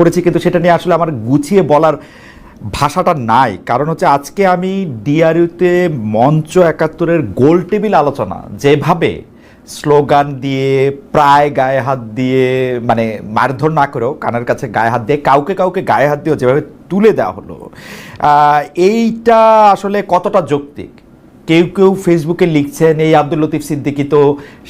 করেছি, কিন্তু সেটা নিয়ে আসলে আমার গুছিয়ে বলার ভাষাটা নাই। কারণ হচ্ছে আজকে আমি ডিআরইউতে মঞ্চ একাত্তরের গোল টেবিল আলোচনা, যেভাবে স্লোগান দিয়ে, প্রায় গায়ে হাত দিয়ে মানে মারধর না করেও কানের কাছে গায়ে হাত দিয়ে, কাউকে কাউকে গায়ে হাত দিয়েও যেভাবে তুলে দেওয়া হলো এইটা আসলে কতটা যৌক্তিক? কেউ কেউ ফেসবুকে লিখছেন, এই আব্দুল লতিফ সিদ্দিকি তো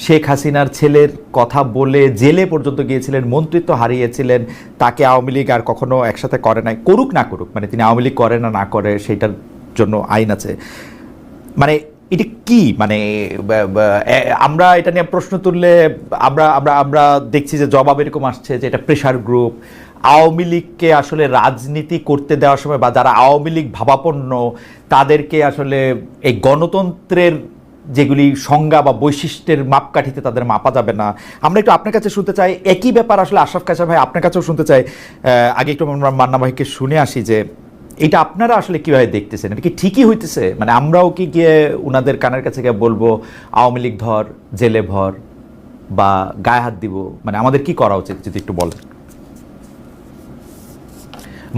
শেখ হাসিনার ছেলের কথা বলে জেলে পর্যন্ত গিয়েছিলেন, মন্ত্রিত্ব হারিয়েছিলেন, তাকে আওয়ামী লীগ আর কখনো একসাথে করে নাই, করুক না করুক মানে তিনি আওয়ামী লীগ করে না না করে, সেইটার জন্য আইন আছে। মানে এটা কি? মানে আমরা এটা নিয়ে প্রশ্ন তুললে আমরা আমরা আমরা দেখছি যে জবাব এরকম আসছে যে এটা প্রেশার গ্রুপ আওয়ামী লীগকে আসলে রাজনীতি করতে দেওয়ার সময় বা যারা আওয়ামী লীগ ভাবাপন্ন, তাদেরকে আসলে এই গণতন্ত্রের যেগুলি সংজ্ঞা বা বৈশিষ্ট্যের মাপকাঠিতে তাদের মাপা যাবে না। আমরা একটু আপনার কাছে শুনতে চাই, একই ব্যাপার আসলে আশরাফ কাশা ভাই আপনার কাছেও শুনতে চাই। আগে একটু আমরা মান্না ভাইকে শুনে আসি যে, এটা আপনারা আসলে কীভাবে দেখতেছেন? এটা কি ঠিকই হইতেছে? মানে আমরাও কি গিয়ে ওনাদের কানের কাছে গিয়ে বলব, আওয়ামী লীগ ধর, জেলে ভর বা গায়ে হাত দিব? মানে আমাদের কি করা উচিত যদি একটু বলেন?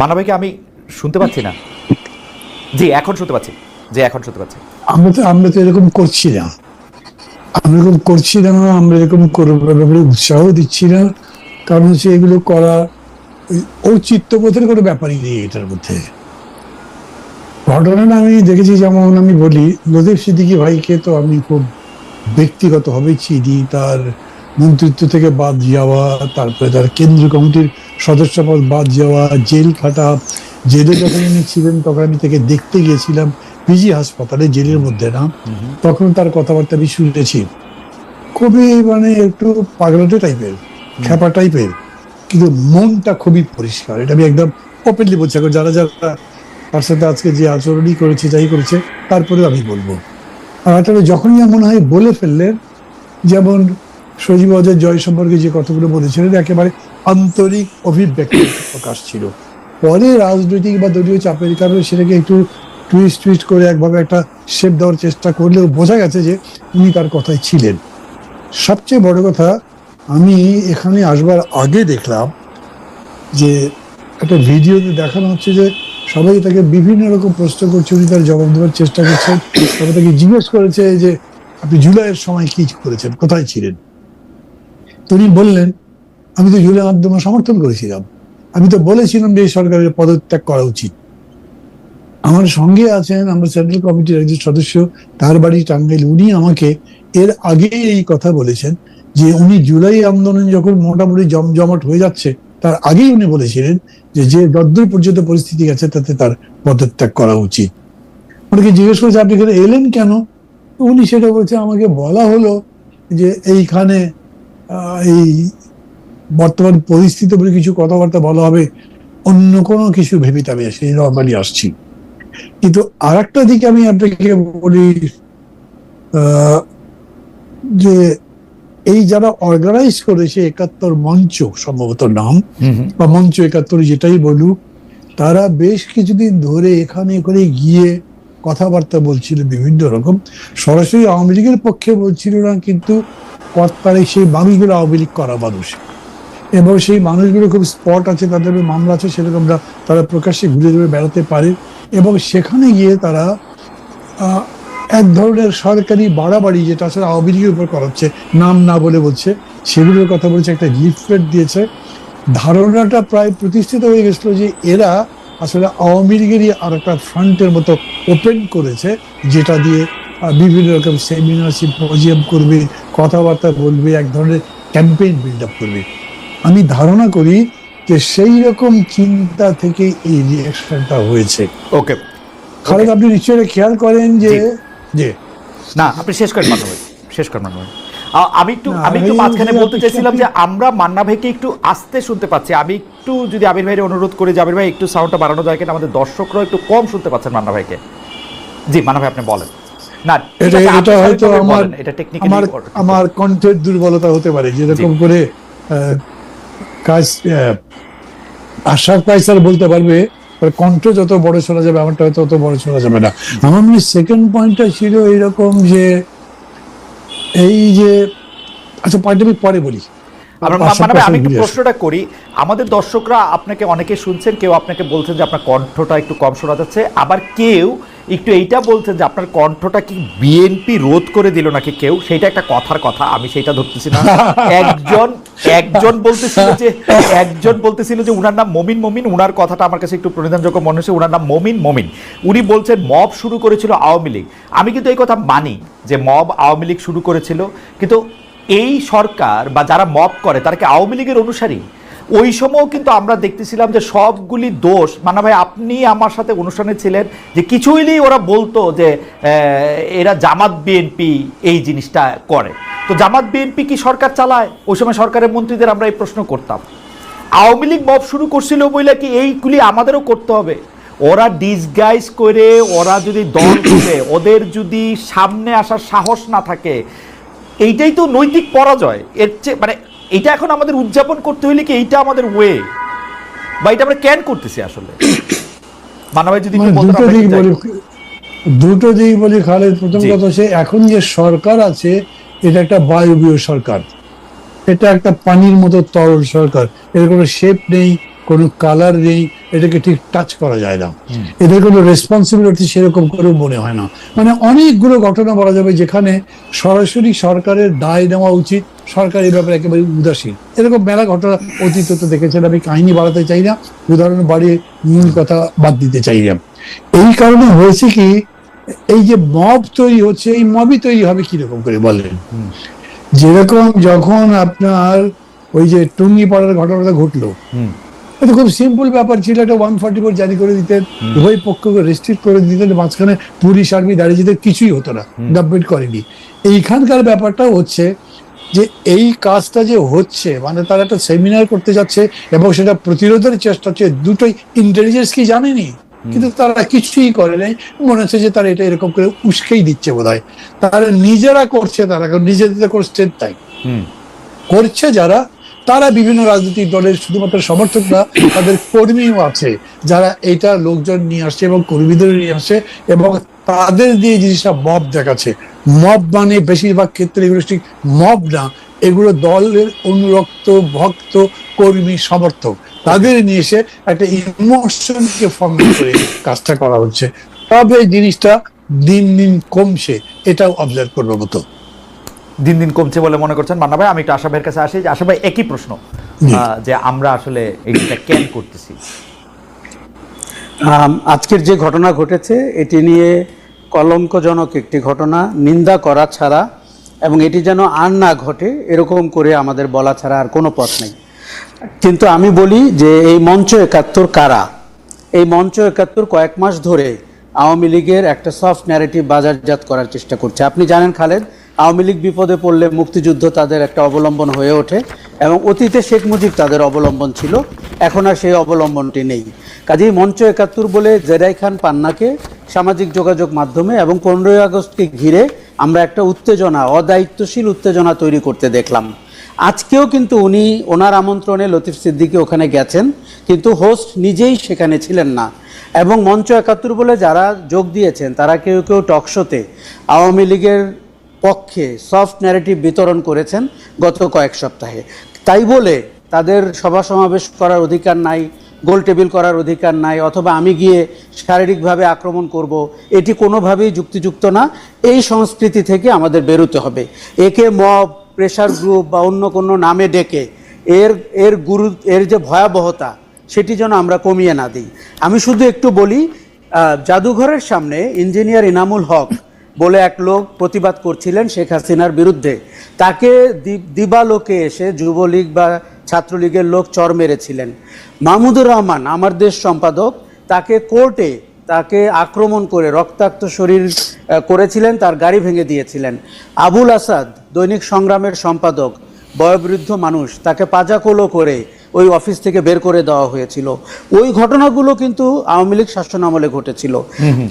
মানা ভাইকে আমি শুনতে পাচ্ছি না। জি, এখন শুনতে পাচ্ছি। জি, এখন শুনতে পাচ্ছি। আমরা তো আমরা তো এরকম করছি না। আমরা এরকম করছি না, আমরা এরকম ব্যাপারে উৎসাহ দিচ্ছি না। কারণ হচ্ছে এগুলো করা ওই ঔচিত্যবোধের কোনো ব্যাপারই নেই এটার মধ্যে। ঘটনাটা আমি দেখেছি, যেমন আমি বলি লতিফ সিদ্দিকি ভাইকে তো আমি খুব ব্যক্তিগতভাবে চিনি, তার মন্ত্রিত্ব থেকে বাদ যাওয়া তারপরে তার কেন্দ্রীয় কমিটির সদস্য পদ বাদ যাওয়া জেল খাটা জেলে যখন উনি ছিলেন তখন আমি তাকে দেখতে গিয়েছিলাম পিজি হাসপাতালে জেলের মধ্যে না? তখন তার কথাবার্তা আমি শুনেছি। খুবই মানে একটু পাগলাটে টাইপের খ্যাপা টাইপের কিন্তু মনটা খুবই পরিষ্কার। এটা আমি একদম ওপেনলি বলছি। এখন যারা যারা তার সাথে আজকে যে আচরণই করেছে যাই করেছে তারপরে আমি বলব। আর আসলে যখনই এমন হয় বলে ফেললেন যেমন সজীব অজয় জয় সম্পর্কে যে কথাগুলো বলেছিলেন, একেবারে আন্তরিক অভিব্যক্তি প্রকাশ ছিল। পরে রাজনৈতিক বা দলীয় চাপের কারণে সেটাকে একটু টুইস্ট টুইস্ট করে একভাবে একটা শেপ দেওয়ার চেষ্টা করলেও বোঝা গেছে যে উনি তার কথায় ছিলেন। সবচেয়ে বড় কথা, আমি এখানে আসবার আগে দেখলাম যে একটা ভিডিওতে দেখানো হচ্ছে যে সবাই তাকে বিভিন্ন রকম প্রশ্ন করছে, উনি তার জবাব দেওয়ার চেষ্টা করছেন। তবে তাকে জিজ্ঞেস করেছে যে, আপনি জুলাইয়ের সময় কি করেছেন? কোথায় ছিলেন? তিনি বললেন, আমি তো জুলাই মাধ্যমে সমর্থন করেছিলাম। আমি তো বলেছিলাম যে এই সরকারের পদত্যাগ করা উচিত। আমার সঙ্গে আছেন, আমার সেন্ট্রাল কমিটির একজন সদস্য, তার বাড়ি টাঙ্গাইল। উনি আমাকে এর আগে এই কথা বলেছেন যে উনি জুলাই আন্দোলন যখন মোটামুটি জমজমাট হয়ে যাচ্ছে, তার আগেই উনি বলেছিলেন যে যে যদ্দূর পর্যন্ত পরিস্থিতি গেছে, তাতে তার পদত্যাগ করা উচিত। ওনাকে জিজ্ঞেস করেছে, আপনি এখানে এলেন কেন? উনি সেটা বলছে, আমাকে বলা হলো যে এইখানে এই বর্তমান পরিস্থিতি বলে কিছু কথাবার্তা বলা হবে অন্য কোনো কিছু ভেবে আমি সেই নর্মালি আসছি। কিন্তু আর একটা দিকে আমি আপনাকে বলি যে এই যারা অর্গানাইজ করেছে একাত্তর মঞ্চ সম্ভবত নাম বা মঞ্চ একাত্তর যেটাই বলুক তারা বেশ কিছুদিন ধরে এখানে করে গিয়ে কথাবার্তা বলছিল বিভিন্ন রকম। সরাসরি আওয়ামী লীগের পক্ষে বলছিল না কিন্তু কর্তারে সেই মানুষগুলো আওয়ামী লীগ করা মানুষ। এবং সেই মানুষগুলো খুব স্পট আছে, তাদের মামলা আছে, সেরকম তারা প্রকাশ্যে ঘুরে ঘুরে বেড়াতে পারে। এবং সেখানে গিয়ে তারা এক ধরনের সরকারি বাড়াবাড়ি যেটা আসলে আওয়ামী লীগের উপর করা হচ্ছে নাম না বলে বলছে, সেগুলোর কথা বলছে, একটা লিফলেট দিয়েছে। ধারণাটা প্রায় প্রতিষ্ঠিত হয়ে গেছিল যে এরা আসলে আওয়ামী লীগেরই আর একটা ফ্রন্টের মতো ওপেন করেছে, যেটা দিয়ে বিভিন্ন রকম সেমিনার, সিম্পোজিয়াম করবে কথাবার্তা বলবে এক ধরনের ক্যাম্পেইন বিল্ড আপ করবে। আমি ধারণা করি যে সেই রকম চিন্তা থেকে এই রিয়াকশনটা হয়েছে। ওকে খালেদ আপনি নিশ্চয়ই খেয়াল করেন যে যে না আপনি শেষ করেন ভাই। শেষ করেন মান্না আমি একটু আমি একটু মাঝখানে বলতে চাইছিলাম যে আমরা মান্না ভাইকে একটু আস্তে শুনতে পাচ্ছি। আমি একটু যদি আবির ভাইয়ের অনুরোধ করি আবির ভাই একটু সাউন্ডটা বাড়ানো যায় কিনা আমাদের দর্শকরাও একটু কম শুনতে পাচ্ছেন মান্না ভাইকে। জি মান্না ভাই আপনি বলেন। না এটা এটা হয়তো আমার কণ্ঠের দুর্বলতা হতে পারে যেরকম করে কাজ আশার বলতে পারবে কণ্ঠ যত বড় শোনা যাবে আমারটা হয়তো বড় শোনা যাবে না। আমার মনে সেকেন্ড পয়েন্টটা ছিল এইরকম যে এই যে আচ্ছা পয়েন্ট আমি পরে বলি। আমরা মানে আমি একটু প্রশ্নটা করি আমাদের দর্শকরা আপনাকে অনেকে শুনছেন কেউ আপনাকে বলছেন যে আপনার কণ্ঠটা একটু কম শোনা যাচ্ছে আবার কেউ একটু এইটা বলছেন যে আপনার কণ্ঠটা কি বিএনপি রোধ করে দিল নাকি কেউ? সেটা একটা কথার কথা আমি সেটা ধরতেছি না। একজন একজন বলতেছিল যে একজন বলতেছিল যে উনার নাম মমিন মমিন উনার কথাটা আমার কাছে একটু প্রণিধানযোগ্য মনে হচ্ছে উনার নাম মমিন মমিন। উনি বলছেন মব শুরু করেছিল আওয়ামী লীগ। আমি কিন্তু এই কথা মানি যে মব আওয়ামী লীগ শুরু করেছিল কিন্তু এই সরকার বা যারা মব করে তারা কি আওয়ামী লীগের অনুসারী? ওই সময়ও কিন্তু আমরা দেখতেছিলাম যে সবগুলি দোষ। মানে ভাই, আপনি আমার সাথে অনুষ্ঠানে ছিলেন যে কিছু হইলেই ওরা বলতো যে এরা জামাত বিএনপি এই জিনিসটা করে। তো জামাত বিএনপি কি সরকার চালায়? ওই সময় সরকারের মন্ত্রীদের আমরা এই প্রশ্ন করতাম। আওয়ামী লীগ মব শুরু করছিল বইলে কি এইগুলি আমাদেরও করতে হবে? ওরা ডিসগাইজ করে, ওরা যদি দল করে ওদের যদি সামনে আসার সাহস না থাকে, এইটাই তো নৈতিক পরাজয়। এর চেয়ে মানে এটা এখন আমাদের উদযাপন করতে হইলে কি এইটা আমাদের ওয়ে বা এটা আমরা ক্যান করতেছি আসলে? মানবাই যদি মানে দুটো দিক বলি দুটো দিক বলি খালেদ প্রথম কথা হচ্ছে এখন যে সরকার আছে এটা একটা বায়বীয় সরকার। এটা একটা পানির মতো তরল সরকার। এর কোনো শেপ নেই। কোনো কালার নেই, এটাকে ঠিক টাচ করা যায় না। এদের কোনো রেসপন্সিবিলিটি সেরকম করে মনে হয় না। মানে অনেকগুলো ঘটনা বলা যাবে যেখানে সরাসরি সরকারের দায় নেওয়া উচিত, সরকার এই ব্যাপারে একেবারে উদাসীন। এরকম মেলা ঘটনা অতীত তো দেখেছেন আমি, কাহিনী বাড়াতে চাই না, উদাহরণ বাড়িয়ে মূল কথা বাদ দিতে চাই না। এই কারণে হয়েছে কি, এই যে মব তৈরি হচ্ছে, এই মবই তৈরি হবে কীরকম করে বলেন? যেরকম যখন আপনার ওই যে টুঙ্গি পাড়ার ঘটনাটা ঘটলো খুব সিম্পল ব্যাপার ছিল একটা ওয়ান ফর্টি ফোর জারি করে দিতেন উভয় পক্ষকে রেস্ট্রিক্ট করে দিতেন মাঝখানে পুলিশ আর্মি দাঁড়িয়ে যেতে কিছুই হতো না গভর্নমেন্ট করেনি। এইখানকার ব্যাপারটা হচ্ছে যে এই কাজটা যে হচ্ছে মানে তারা একটা সেমিনার করতে যাচ্ছে এবং সেটা প্রতিরোধের চেষ্টা হচ্ছে দুটোই ইন্টেলিজেন্স কি জানেনি? কিন্তু তারা কিছুই করে নাই মনে হচ্ছে যে তারা এটা এরকম করে উস্কেই দিচ্ছে বোধ হয় তারা নিজেরা করছে তারা নিজেদের করছে তাই করছে যারা তারা বিভিন্ন রাজনৈতিক দলের শুধুমাত্র সমর্থক না তাদের কর্মীও আছে যারা এটা লোকজন নিয়ে আসছে এবং কর্মীদের নিয়ে আসছে এবং তাদের দিয়ে জিনিসটা মব দেখাচ্ছে। মব মানে বেশিরভাগ ক্ষেত্রে এগুলো ঠিক মব না, এগুলো দলের অনুরক্ত, ভক্ত, কর্মী, সমর্থক। তাদের নিয়ে এসে একটা ইমোশনকে ফর্ম করে কাজটা করা হচ্ছে। তবে জিনিসটা দিন দিন কমছে, এটাও অবজার্ভ করবার মতো। দিন দিন কমছে বলে মনে করছেন মান্না ভাই আমি একটু আশা ভাইয়ের কাছে আসি যে আশা ভাই একই প্রশ্ন যে আমরা আসলে এইটা ক্যান করতেছি? আজকের যে ঘটনা ঘটেছে এটি নিয়ে কলঙ্কজনক একটি ঘটনা নিন্দা করা ছাড়া এবং এটি যেন আর না ঘটে এরকম করে আমাদের বলা ছাড়া আর কোনো পথ নেই। কিন্তু আমি বলি যে এই মঞ্চ একাত্তর কারা? এই মঞ্চ একাত্তর কয়েক মাস ধরে আওয়ামী লীগের একটা সফট ন্যারেটিভ বাজারজাত করার চেষ্টা করছে। আপনি জানেন খালেদ আওয়ামী লীগ বিপদে পড়লে মুক্তিযুদ্ধ তাদের একটা অবলম্বন হয়ে ওঠে এবং অতীতে শেখ মুজিব তাদের অবলম্বন ছিল, এখন আর সেই অবলম্বনটি নেই। কাজেই মঞ্চ একাত্তর বলে জেরাই খান পান্নাকে সামাজিক যোগাযোগ মাধ্যমে এবং পনেরোই আগস্টকে ঘিরে আমরা একটা উত্তেজনা, অদায়িত্বশীল উত্তেজনা তৈরি করতে দেখলাম। আজকেও কিন্তু উনি ওনার আমন্ত্রণে লতিফ সিদ্দিকী ওখানে গেছেন, কিন্তু হোস্ট নিজেই সেখানে ছিলেন না। এবং মঞ্চ একাত্তর বলে যারা যোগ দিয়েছেন, তারা কেউ কেউ টকশোতে আওয়ামী লীগের পক্ষে সফট ন্যারেটিভ বিতরণ করেছেন গত কয়েক সপ্তাহে। তাই বলে তাদের সভা সমাবেশ করার অধিকার নাই, গোল টেবিল করার অধিকার নাই, অথবা আমি গিয়ে শারীরিকভাবে আক্রমণ করব, এটি কোনোভাবেই যুক্তিযুক্ত না। এই সংস্কৃতি থেকে আমাদের বেরোতে হবে। একে মব প্রেশার গ্রুপ বা অন্য কোনো নামে ডেকে এর এর গুরু, এর যে ভয়াবহতা, সেটি যেন আমরা কমিয়ে না দিই। আমি শুধু একটু বলি জাদুঘরের সামনে ইঞ্জিনিয়ার ইনামুল হক বলে এক লোক প্রতিবাদ করছিলেন শেখ হাসিনার বিরুদ্ধে। তাকে দি- দিবালোকে এসে যুবলীগ বা ছাত্রলীগের লোক চর মেরেছিলেন। মাহমুদুর রহমান আমার দেশ সম্পাদক তাকে কোর্টে তাকে আক্রমণ করে রক্তাক্ত শরীর করেছিলেন তার গাড়ি ভেঙে দিয়েছিলেন। আবুল আসাদ দৈনিক সংগ্রামের সম্পাদক বয়োবৃদ্ধ মানুষ তাকে পাজাকোলো করে ওই অফিস থেকে বের করে দেওয়া হয়েছিল। ওই ঘটনাগুলো কিন্তু আওয়ামী লীগ শাসন আমলে ঘটেছিল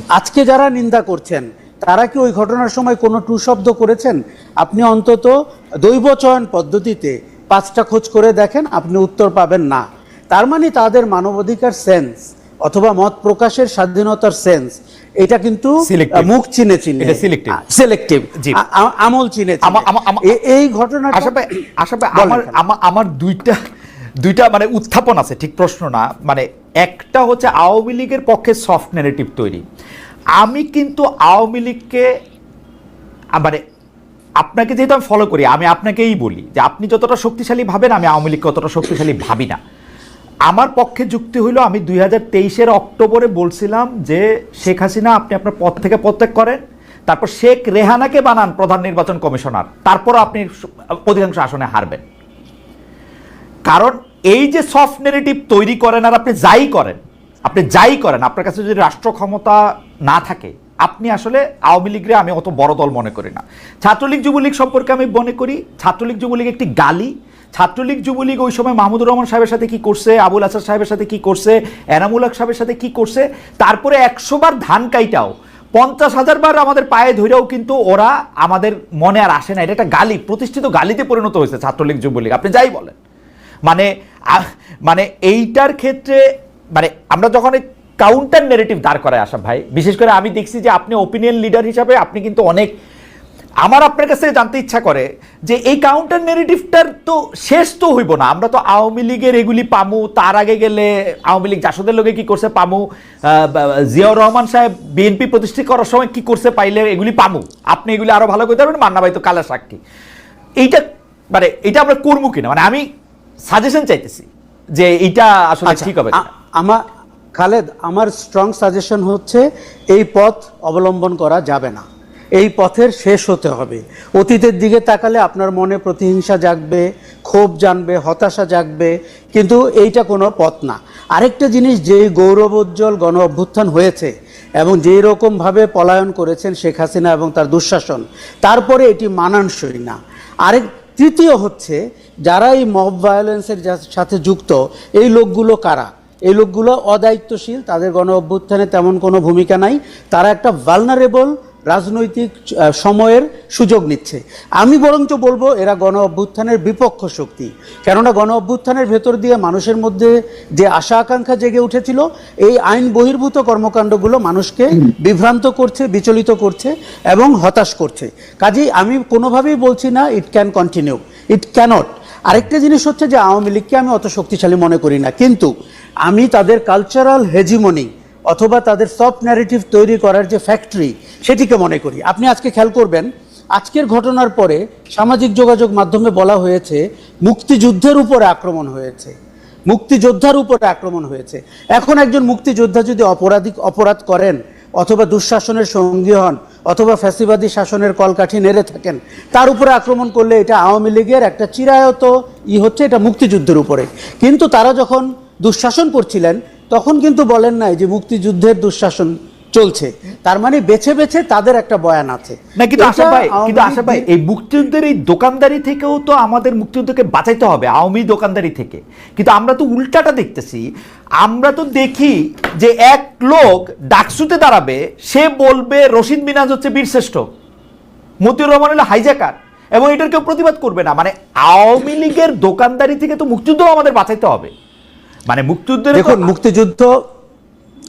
আজকে যারা নিন্দা করছেন তারা কি ওই ঘটনার সময় কোনো টু শব্দ করেছেন? আপনি অন্তত দৈব চয়ন পদ্ধতিতে পাঁচটা খোঁজ করে দেখেন আপনি উত্তর পাবেন না। তার মানে তাদের মানবাধিকার সেন্স অথবা মত প্রকাশের স্বাধীনতার সেন্স এটা কিন্তু. মুখ চিনে চিনে। সিলেক্টিভ জি। আমল চিনে এই ঘটনা আমার আমার দুইটা দুইটা মানে উত্থাপন আছে ঠিক প্রশ্ন না। মানে একটা হচ্ছে আওয়ামী লীগের পক্ষে সফট নেগেটিভ তৈরি। আমি কিন্তু আওয়ামী লীগকে মানে আপনাকে যেহেতু আমি ফলো করি, আমি আপনাকেই বলি যে আপনি যতটা শক্তিশালী ভাবেন, আমি আওয়ামী লীগকে অতটা শক্তিশালী ভাবি না। আমার পক্ষে যুক্তি হলো আমি দুই হাজার তেইশের অক্টোবরে বলছিলাম যে, শেখ হাসিনা, আপনি আপনার পদ থেকে পদত্যাগ করেন। তারপর শেখ রেহানাকে বানান প্রধান নির্বাচন কমিশনার। তারপর আপনি অধিকাংশ আসনে হারবেন। কারণ এই যে সফট নেগেটিভ তৈরি করেন আর আপনি যাই করেন আপনি যাই করেন, আপনার কাছে যদি রাষ্ট্র ক্ষমতা না থাকে, আপনি আসলে আওয়ামী লীগরে আমি অত বড় দল মনে করি না। ছাত্রলীগ, যুবলীগ সম্পর্কে আমি মনে করি, ছাত্রলীগ, যুবলীগ একটি গালি। ছাত্রলীগ, যুবলীগ ওই সময় মাহমুদুর রহমান সাহেবের সাথে কি করছে, আবুল হাসান সাহেবের সাথে কি করছে, এনামুল হক সাহেবের সাথে কি করছে, তারপরে একশো বার ধান কাইটাও। পঞ্চাশ হাজার বার আমাদের পায়ে ধরেও কিন্তু ওরা আমাদের মনে আর আসে না। এটা একটা গালি, প্রতিষ্ঠিত গালিতে পরিণত হয়েছে ছাত্রলীগ, যুবলীগ, আপনি যাই বলেন। মানে মানে এইটার ক্ষেত্রে মানে আমরা যখন কাউন্টার নেরেটিভ দাঁড় করায় আসা ভাই বিশেষ করে আমি দেখছি যে আপনি ওপিনিয়ন লিডার হিসাবে আপনি কিন্তু অনেক আমার আপনার কাছে জানতে ইচ্ছা করে যে এই কাউন্টার নেরেটিভটার তো শেষ তো হইব না। আমরা তো আওয়ামী লীগের এগুলি পামু তার আগে গেলে আওয়ামী লীগ জাসদের লোকে কি করছে পামু? জিয়াউর রহমান সাহেব বিএনপি প্রতিষ্ঠিত করার সময় কি করছে পাইলে এগুলি পামু? আপনি এগুলি আরও ভালো করতে পারবেন মান্না ভাই তো কালা সাক্ষী। এইটা মানে এটা আমরা করব কিনা? মানে আমি সাজেশন চাইতেছি যে এইটা আসলে আচ্ছা, ঠিক হবে আমার খালেদ, আমার স্ট্রং সাজেশন হচ্ছে এই পথ অবলম্বন করা যাবে না। এই পথের শেষ হতে হবে। অতীতের দিকে তাকালে আপনার মনে প্রতিহিংসা জাগবে, ক্ষোভ জানবে, হতাশা জাগবে, কিন্তু এইটা কোনো পথ না। আরেকটা জিনিস, যেই গৌরবোজ্জ্বল গণ অভ্যুত্থান হয়েছে এবং যেই রকমভাবে পলায়ন করেছেন শেখ হাসিনা এবং তার দুঃশাসন, তারপরে এটি মানানসই না। আরেক তৃতীয় হচ্ছে, যারা এই মব ভায়োলেন্সের সাথে যুক্ত, এই লোকগুলো কারা? এই লোকগুলো অদায়িত্বশীল, তাদের গণ অভ্যুত্থানে তেমন কোনো ভূমিকা নাই। তারা একটা ভালনারেবল রাজনৈতিক সময়ের সুযোগ নিচ্ছে। আমি বরঞ্চ বলব, এরা গণ অভ্যুত্থানের বিপক্ষ শক্তি। কেননা গণ অভ্যুত্থানের ভেতর দিয়ে মানুষের মধ্যে যে আশা আকাঙ্ক্ষা জেগে উঠেছিল, এই আইন বহির্ভূত কর্মকাণ্ডগুলো মানুষকে বিভ্রান্ত করছে, বিচলিত করছে এবং হতাশ করছে। কাজেই আমি কোনোভাবেই বলছি না it can continue it can't আরেকটা জিনিস হচ্ছে যে আওয়ামী লীগকে আমি অত শক্তিশালী মনে করি না। কিন্তু আমি তাদের কালচারাল হেজিমনি অথবা তাদের সফট ন্যারেটিভ তৈরি করার যে ফ্যাক্টরি সেটিকে মনে করি। আপনি আজকে খেয়াল করবেন, আজকের ঘটনার পরে সামাজিক যোগাযোগ মাধ্যমে বলা হয়েছে, মুক্তিযুদ্ধের উপরে আক্রমণ হয়েছে। মুক্তিযোদ্ধার উপরে আক্রমণ হয়েছে। এখন একজন মুক্তিযোদ্ধা যদি অপরাধিক অপরাধ করেন, অথবা দুঃশাসনের সঙ্গী হন, অথবা ফ্যাসিবাদী শাসনের কলকাঠি নেড়ে থাকেন, তার উপরে আক্রমণ করলে এটা আওয়ামী লীগের একটা চিরায়ত ই হচ্ছে এটা মুক্তিযুদ্ধের উপরে। কিন্তু তারা যখন দুঃশাসন করছিলেন তখন কিন্তু বলেন নাই যে মুক্তিযুদ্ধের দুঃশাসন চলছে। তার মানে বেছে বেছে তাদের একটা বয়ান আছে। না কিন্তু আশা ভাই কিন্তু আশা ভাই এই মুক্তিযুদ্ধের এই দোকানদারি থেকেও তো আমাদের মুক্তিযুদ্ধকে বাঁচাইতে হবে আওয়ামী দোকানদারি থেকে। কিন্তু আমরা তো উল্টাটা দেখতেছি আমরা তো দেখি যে এক লোক ডাকসুতে দাঁড়াবে সে বলবে রশিদ মিনাজ হচ্ছে বীরশ্রেষ্ঠ মতিউর রহমান হলো হাইজ্যাকার এবং এটার কেউ প্রতিবাদ করবে না। মানে আওয়ামী লীগের দোকানদারি থেকে তো মুক্তিযুদ্ধ আমাদের বাঁচাইতে হবে। মানে মুক্তিযুদ্ধের দেখুন মুক্তিযুদ্ধ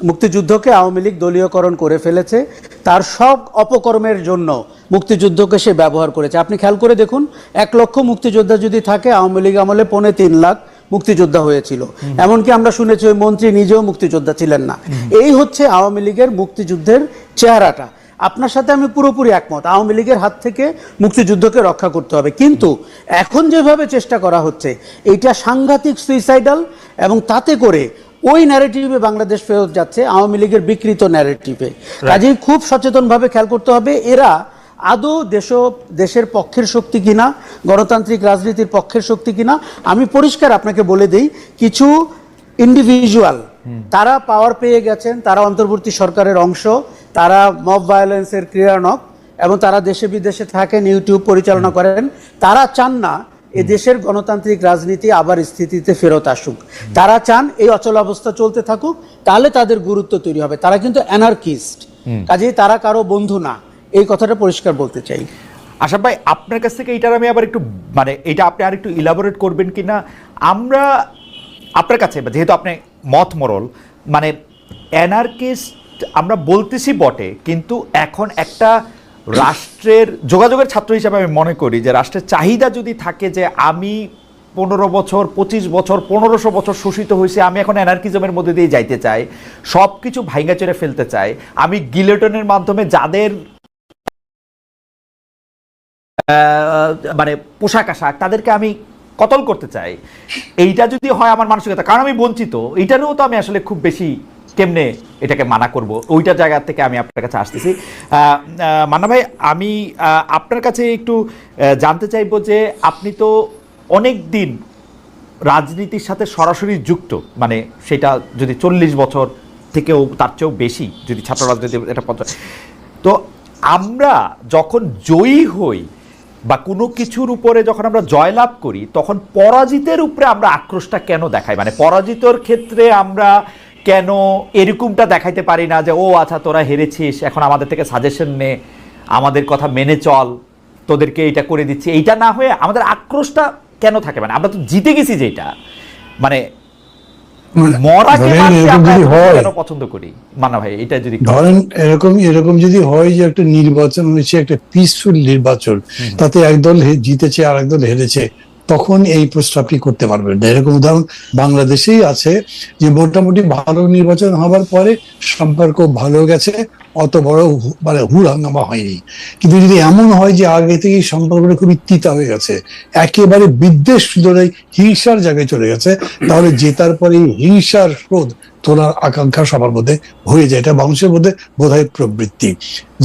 মুক্তিযুদ্ধকে আওয়ামী লীগ দলীয়করণ করে ফেলেছে। তার সব অপকর্মের জন্য মুক্তিযুদ্ধকে সে ব্যবহার করেছে। আপনি খেয়াল করে দেখুন এক লক্ষ মুক্তিযোদ্ধা যদি থাকে আওয়ামী লীগ আমলে পৌনে তিন লাখ মুক্তিযোদ্ধা হয়েছিল। এমনকি আমরা শুনেছি ওই মন্ত্রী নিজেও মুক্তিযোদ্ধা ছিলেন না। এই হচ্ছে আওয়ামী লীগের মুক্তিযুদ্ধের চেহারাটা। আপনার সাথে আমি পুরোপুরি একমত। আওয়ামী লীগের হাত থেকে মুক্তিযুদ্ধকে রক্ষা করতে হবে। কিন্তু এখন যেভাবে চেষ্টা করা হচ্ছে এটা সাংঘাতিক সুইসাইডাল এবং তাতে করে ওই ন্যারেটিভে বাংলাদেশ ফেরত যাচ্ছে আওয়ামী লীগের বিকৃত ন্যারেটিভে কাজেই খুব সচেতনভাবে খেয়াল করতে হবে এরা আদৌ দেশ দেশের পক্ষের শক্তি কিনা গণতান্ত্রিক রাজনীতির পক্ষের শক্তি কিনা আমি পরিষ্কার আপনাকে বলে দিই কিছু ইন্ডিভিজুয়াল তারা পাওয়ার পেয়ে গেছেন তারা অন্তর্বর্তী সরকারের অংশ তারা মব ভায়োলেন্সের ক্রীড়ানক এবং তারা দেশে বিদেশে থাকেন ইউটিউব পরিচালনা করেন। তারা চান না এ দেশের গণতান্ত্রিক রাজনীতি আবার স্থিতিতে ফেরত আসুক। তারা চান এই অচল অবস্থা চলতে থাকুক তাহলে তাদের গুরুত্ব তৈরি হবে। তারা কিন্তু অ্যানার্কিস্ট কাজেই তারা কারও বন্ধু না। এই কথাটা পরিষ্কার বলতে চাই। আশা ভাই আপনার কাছ থেকে এটার আমি আবার একটু মানে এটা আপনি আর একটু ইলাবোরেট করবেন কি না আমরা আপনার কাছে যেহেতু আপনি মত মরল মানে অ্যানার্কিস্ট আমরা বলতেছি বটে, কিন্তু এখন একটা রাষ্ট্রের, যোগাযোগের ছাত্র হিসাবে আমি মনে করি যে রাষ্ট্রের চাহিদা যদি থাকে যে আমি পনেরো বছর, পঁচিশ বছর, পনেরোশো বছর শোষিত হয়েছে, আমি এখন অ্যানার্কিজমের মধ্যে দিয়ে যাইতে চাই সব কিছু ভাইঙ্গা চড়ে ফেলতে চাই, আমি গিলেটনের মাধ্যমে যাদের মানে পোশাক আশাক, তাদেরকে আমি কতল করতে চাই, এইটা যদি হয় আমার মানসিকতা। কারণ আমি বঞ্চিত, এইটারও তো আমি আসলে খুব বেশি কেমনে এটাকে মানা করব, ওইটা জায়গা থেকে আমি আপনার কাছে আসতেছি। মান্না ভাই, আমি আপনার কাছে একটু জানতে চাইব যে আপনি তো অনেক দিন রাজনীতির সাথে সরাসরি যুক্ত মানে সেটা যদি চল্লিশ বছর থেকেও তার চেয়েও বেশি, যদি ছাত্র রাজনীতি, এটা পঞ্চাশ। তো আমরা যখন জয়ী হই বা কোনো কিছুর উপরে যখন আমরা জয়লাভ করি, তখন পরাজিতের উপরে আমরা আক্রোশটা কেন দেখাই? মানে পরাজিতর ক্ষেত্রে আমরা কেন এরকমটা দেখাইতে পারি না যে, ও আচ্ছা তোরা হেরেছিস, এখন আমাদের থেকে সাজেশন নে, আমাদের কথা মেনে চল, তোদেরকে এটা করে দিচ্ছি। এইটা না হয়ে আমাদের আক্রোশটা কেন থাকে? মানে আমরা তো জিতে গেছি যেটা। মানে মরাকে যদি হয় পছন্দ করি? মানা ভাই এটা যদি ধরেন এরকম এরকম যদি হয় যে একটা নির্বাচন হয়েছে একটা পিসফুল নির্বাচন তাতে একদল জিতেছে আর একদল হেরেছে তখন এই আপনি করতে পারবেন না এরকম উদাহরণ বাংলাদেশেই আছে যে মোটামুটি ভালো নির্বাচন হবার পরে সম্পর্ক ভালো গেছে, অত বড় মানে হুড় হাঙ্গামা হয়নি। কিন্তু যদি এমন হয় যে আগে থেকেই সম্পর্কটা খুবই তিতা হয়ে গেছে, একেবারে বিদ্বেষ ধরে হিংসার জায়গায় চলে গেছে, তাহলে জেতার পরে হিংসার ক্রোধ তোলার আকাঙ্ক্ষা সবার মধ্যে হয়ে যায়। এটা মানুষের মধ্যে বোধহয় প্রবৃত্তি।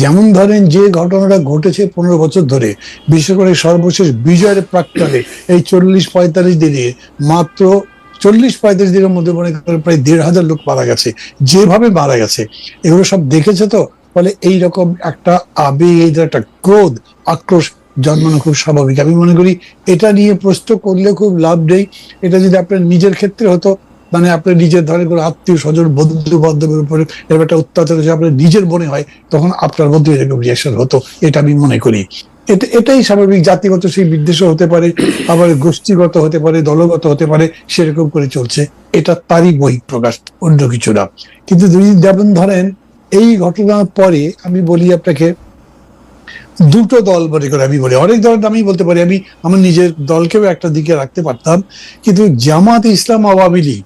যেমন ধরেন যে ঘটনাটা ঘটেছে পনেরো বছর ধরে, বিশেষ করে সর্বশেষ বিজয়ের প্রাক্কালে, এই চল্লিশ পঁয়তাল্লিশ দিনে মাত্র চল্লিশ পঁয়তাল্লিশ দিনের মধ্যে মনে করেন প্রায় দেড় হাজার লোক মারা গেছে। যেভাবে মারা গেছে, এগুলো সব দেখেছে তো? ফলে এইরকম একটা আবেগ, এই একটা ক্রোধ, আক্রোশ জন্মানো খুব স্বাভাবিক। আমি মনে করি এটা নিয়ে প্রশ্ন করলে খুব লাভ নেই। এটা যদি আপনার নিজের ক্ষেত্রে হতো মানে আপনার নিজের ধরেন কোনো আত্মীয় স্বজন, বন্ধু বান্ধবের উপরে এরকম একটা অত্যাচার হচ্ছে আপনার নিজের মনে হয়, তখন আপনার মধ্যে এরকম রিয়াকশন হতো। এটা আমি মনে করি। এটা এটাই স্বাভাবিক, জাতিগত সেই বিদ্বেষও হতে পারে, আবার গোষ্ঠীগত হতে পারে, দলগত হতে পারে, সেরকম করে চলছে। এটা তারই বহিঃ প্রকাশ, অন্য কিছু না। কিন্তু যদি যেমন ধরেন, এই ঘটনার পরে আমি বলি আপনাকে, দুটো দল মনে করে আমি বলি। অনেক দল আমি বলতে পারি, আমি, আমার নিজের দলকেও একটা দিকে রাখতে পারতাম। কিন্তু জামাত ইসলাম আওয়ামী লীগ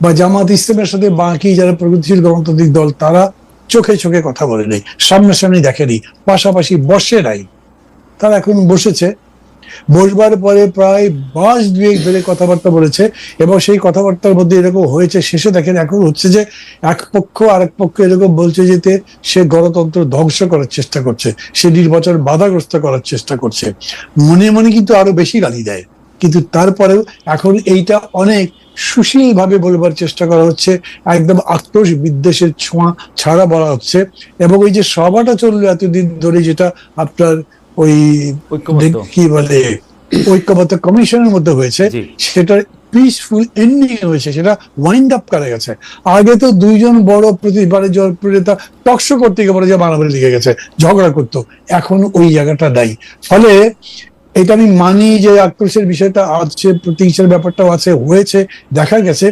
বা জামাত ইসলামের সাথে বাকি যারা প্রগতিশীল গণতান্ত্রিক দল, তারা চোখে চোখে কথা বলে নেই, সামনাসামনি দেখেনি পাশাপাশি বসে নাই। তারা এখন বসেছে। বসবার পরে প্রায় মাস দুয়েক ধরে কথাবার্তা বলেছে এবং সেই কথাবার্তার মধ্যে এরকম হয়েছে, শেষে দেখেন এখন হচ্ছে যে এক পক্ষ আর এক পক্ষ এরকম বলছে যেতে সে গণতন্ত্র ধ্বংস করার চেষ্টা করছে, সে নির্বাচন বাধাগ্রস্ত করার চেষ্টা করছে। মনে মনে কিন্তু আরও বেশি গালি দেয়। কিন্তু তারপরেও এখন এইটা অনেক সুশীল ভাবে বলবার চেষ্টা করা হচ্ছে একদম আক্রোশ বিদ্বেষের ছোঁয়া ছাড়া বলা হচ্ছে। এবং ওই যে সভাটা চলল এতদিন ধরে যেটা আপনার ওই কি বলে ঐক্যবদ্ধ কমিশনের মধ্যে হয়েছে। সেটার পিসফুল এন্ডিং হয়েছে সেটা ওয়াইন্ড আপ করা গেছে। আগে তো দুইজন বড় প্রতিবারের জনপ্রিয়তা টকশো করতে গিয়ে বলে যে মারামারি লিখে গেছে ঝগড়া করতো এখন ওই জায়গাটা নাই। ফলে এটা আমি মানি যে আক্রোশের বিষয়টা আছে প্রতিহিংসার ব্যাপারটাও আছে, হয়েছে, দেখা গেছে।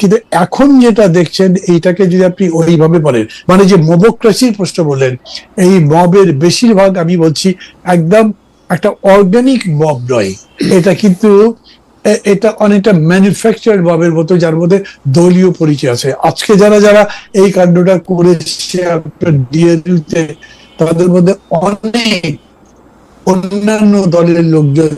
কিন্তু এখন যেটা দেখছেন, এইটাকে যদি আপনি ওইভাবে বলেন মানে যে মবক্রাসির প্রশ্ন বললেন, এই মবের বেশিরভাগ আমি বলছি একদম একটা অর্গানিক মব নয়। এটা কিন্তু এটা অনেকটা ম্যানুফ্যাকচার মবের মতো, যার মধ্যে দলীয় পরিচয় আছে। আজকে যারা যারা এই কাণ্ডটা করেছে তাদের মধ্যে অনেক অন্যান্য দলের লোকজন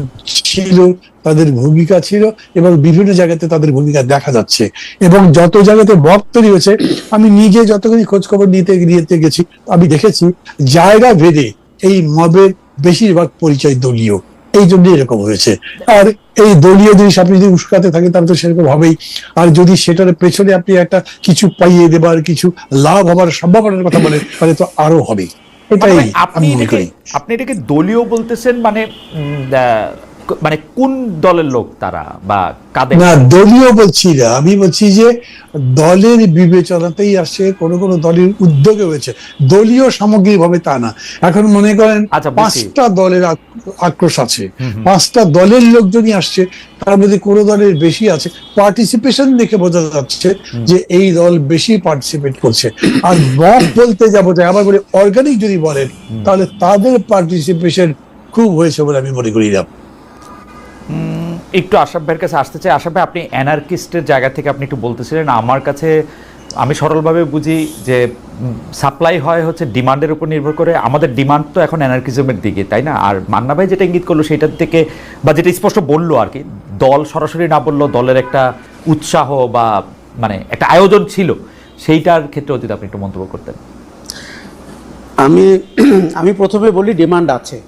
ছিল, তাদের ভূমিকা ছিল এবং বিভিন্ন জায়গাতে তাদের ভূমিকা দেখা যাচ্ছে। এবং যত জায়গাতে মব তৈরি হয়েছে, আমি নিজে যতখানি খোঁজ খবর নিতে নিতে গেছি, আমি দেখেছি জায়গা ভেদে এই মবের বেশিরভাগ পরিচয় দলীয়। এই জন্য এরকম হয়েছে। আর এই দলীয় জিনিস আপনি যদি উস্কাতে থাকেন তাহলে তো সেরকম হবেই। আর যদি সেটার পেছনে আপনি একটা কিছু পাইয়ে দেবার, কিছু লাভ হবার সম্ভাবনার কথা বলেন, তাহলে তো আরও হবে এটাই মানে আপনি আমি এটাকে আপনি এটাকে দলীয় বলতেছেন মানে উম, আহ, মানে কোন দলের লোক তারা বা কাদের না দলীয় বলছি না। আমি বলছি যে দলের বিবেচনাতেই আসছে কোনো কোনো দলের উদ্যোগে হয়েছে। দলীয় সামগ্রিক ভাবে তা না। এখন মনে করেন আচ্ছা, পাঁচটা দলের আক্রোশ আছে। পাঁচটা দলের লোকজনই আসছে তার মধ্যে কোনো দলের বেশি আছে। পার্টিসিপেশন দেখে বোঝা যাচ্ছে যে এই দল বেশি পার্টিসিপেট করছে। আর মত বলতে যাব যে আবার বলে অর্গানিক যদি বলেন তাহলে তাদের পার্টিসিপেশন খুব হয়েছে বলে আমি মনে করি না। একটু আশাফ ভাইয়ের কাছে আসতে চাই। আশাফ আপনি অ্যানার্কিস্টের জায়গা থেকে আপনি একটু বলতেছিলেন। আমার কাছে, আমি সরলভাবে বুঝি যে সাপ্লাই হয় হচ্ছে ডিমান্ডের উপর নির্ভর করে। আমাদের ডিমান্ড তো এখন অ্যানার্কিজমের দিকে, তাই না? আর মান্না ভাই যেটা ইঙ্গিত করল সেটার থেকে, বা যেটা স্পষ্ট বলল আর কি, দল সরাসরি না বলল দলের একটা উৎসাহ বা মানে একটা আয়োজন ছিল, সেইটার ক্ষেত্রে অতীত আপনি একটু মন্তব্য করতেন। আমি আমি প্রথমে বলি ডিমান্ড আছে।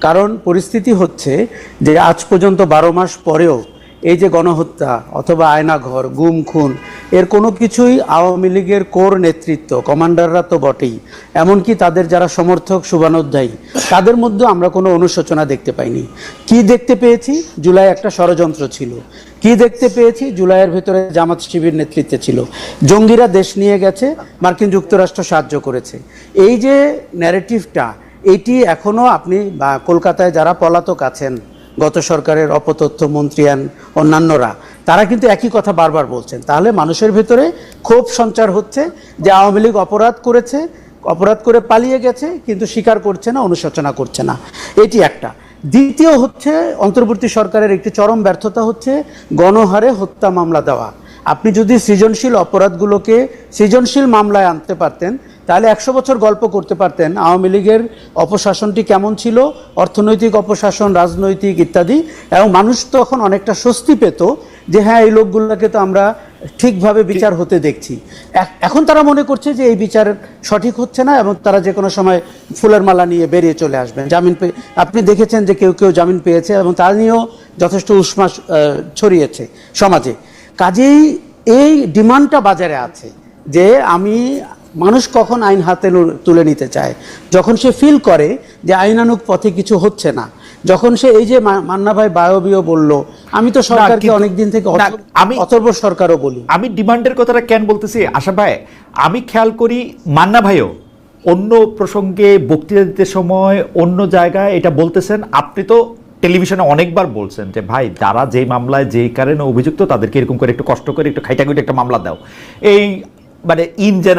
কারণ পরিস্থিতি হচ্ছে যে আজ পর্যন্ত বারো মাস পরেও এই যে গণহত্যা অথবা আয়নাঘর, গুম, খুন, এর কোনো কিছুই আওয়ামী লীগের কোর নেতৃত্ব, কমান্ডাররা তো বটেই। এমনকি তাদের যারা সমর্থক, শুভানোধ্যায়ী, তাদের মধ্যে আমরা কোনো অনুশোচনা দেখতে পাইনি। কি দেখতে পেয়েছি? জুলাই একটা ষড়যন্ত্র ছিল। কি দেখতে পেয়েছি? জুলাইয়ের ভেতরে জামাত শিবির নেতৃত্বে ছিল। জঙ্গিরা দেশ নিয়ে গেছে, মার্কিন যুক্তরাষ্ট্র সাহায্য করেছে। এই যে ন্যারেটিভটা এটি এখনও আপনি বা কলকাতায় যারা পলাতক আছেন, গত সরকারের অপতথ্য মন্ত্রীয়ান অন্যান্যরা, তারা কিন্তু একই কথা বারবার বলছেন। তাহলে মানুষের ভেতরে ক্ষোভ সঞ্চার হচ্ছে যে আওয়ামী লীগ অপরাধ করেছে, অপরাধ করে পালিয়ে গেছে, কিন্তু স্বীকার করছে না, অনুশোচনা করছে না। এটি একটা। দ্বিতীয় হচ্ছে, অন্তর্বর্তী সরকারের একটি চরম ব্যর্থতা হচ্ছে গণহারে হত্যা মামলা দেওয়া। আপনি যদি সৃজনশীল অপরাধগুলোকে সৃজনশীল মামলায় আনতে পারতেন তাহলে একশো বছর গল্প করতে পারতেন আওয়ামী লীগের অপশাসনটি কেমন ছিল অর্থনৈতিক অপশাসন রাজনৈতিক ইত্যাদি এবং মানুষ তখন অনেকটা স্বস্তি পেত যে হ্যাঁ এই লোকগুলোকে তো আমরা ঠিকভাবে বিচার হতে দেখছি। এখন তারা মনে করছে যে এই বিচার সঠিক হচ্ছে না এবং তারা যে কোনো সময় ফুলের মালা নিয়ে বেরিয়ে চলে আসবেন জামিন পেয়ে আপনি দেখেছেন যে কেউ কেউ জামিন পেয়েছে এবং তা নিয়েও যথেষ্ট উষ্মাস আহ, ছড়িয়েছে সমাজে। কাজেই এই ডিমান্ডটা বাজারে আছে যে আমি মানুষ কখন আইন হাতে তুলে নিতে চায়? যখন সে ফিল করে যে আইনানুক পথে কিছু হচ্ছে না যখন সে এই যে মান্না ভাই বায়বীয় বলল আমি তো সরকারকে কিন্তু- অনেকদিন থেকে আমি- অথর্ব সরকারও বলি। আমি ডিমান্ডের কথাটা কেন বলতেছি? আশা ভাই আমি খেয়াল করি মান্না ভাইও অন্য প্রসঙ্গে বক্তৃতা দিতে সময় অন্য জায়গায় এটা বলতেছেন। আপনি তো টেলিভিশনে অনেকবার বলছেন যে ভাই যারা যেই মামলায় যেই কারণে অভিযুক্ত তাদেরকে এরকম করে একটু কষ্ট করে একটু খাইটা একটা মামলা দাও। এই মানে ইন জেনারেল